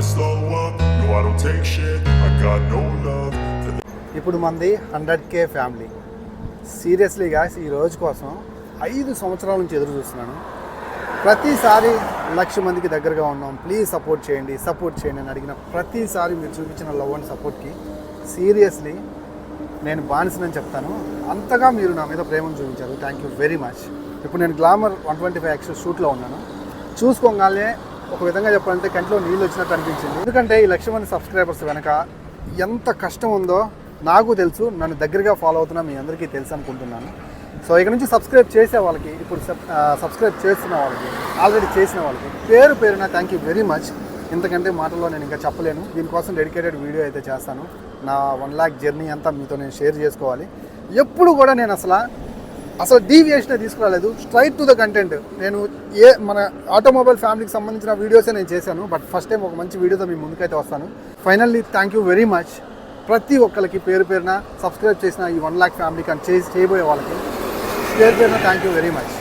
never slow up. No, I don't take shit. I got no love. for the ఇప్పుడు మంది hundred K family seriously guys ఈ రోజు కోసం ఐదు సంవత్సరాల నుంచి ఎదురు చూస్తున్నాను. ప్రతిసారి లక్ష మందికి దగ్గరగా ఉన్నాం. ప్లీజ్ సపోర్ట్ చేయండి సపోర్ట్ చేయండి అని అడిగిన ప్రతిసారి మీరు చూపించిన లవ్ అండ్ సపోర్ట్కి సీరియస్లీ నేను బానిసనని చెప్తాను. అంతగా మీరు నా మీద ప్రేమను చూపించారు. థ్యాంక్ యూ వెరీ మచ్ ఇప్పుడు నేను glamour one twenty five X షూట్లో ఉన్నాను. చూసుకోగానే ఒక విధంగా చెప్పాలంటే కంట్లో నీళ్ళు వచ్చినట్టు అనిపించింది. ఎందుకంటే ఈ లక్ష మంది సబ్స్క్రైబర్స్ వెనక ఎంత కష్టం ఉందో నాకు తెలుసు నన్ను దగ్గరగా ఫాలో అవుతున్నా మీ అందరికీ తెలుసు అనుకుంటున్నాను. సో ఇక్కడ నుంచి సబ్స్క్రైబ్ చేసే వాళ్ళకి ఇప్పుడు సబ్- సబ్స్క్రైబ్ చేస్తున్న వాళ్ళకి ఆల్రెడీ చేసిన వాళ్ళకి పేరు పేరున థ్యాంక్ యూ వెరీ మచ్ ఇంతకంటే మాటల్లో నేను ఇంకా చెప్పలేను. దీనికోసం డెడికేటెడ్ వీడియో అయితే చేస్తాను. నా వన్ ల్యాక్ జర్నీ అంతా మీతో నేను షేర్ చేసుకోవాలి. ఎప్పుడు కూడా నేను అసలు అసలు డీవియేషన్ తీసుకురాలేదు. స్ట్రైట్ టు ద కంటెంట్ నేను ఏ మన ఆటోమొబైల్ ఫ్యామిలీకి సంబంధించిన వీడియోసే నేను చేశాను బట్ ఫస్ట్ టైం ఒక మంచి వీడియోతో మీ ముందుకైతే వస్తాను. Finally thank you very much ప్రతి ఒక్కరికి పేరు పేరున సబ్స్క్రైబ్ చేసిన ఈ వన్ ల్యాక్ ఫ్యామిలీకి అని చేసి చేయబోయే వాళ్ళకి పేరు పేరున థ్యాంక్ యూ వెరీ మచ్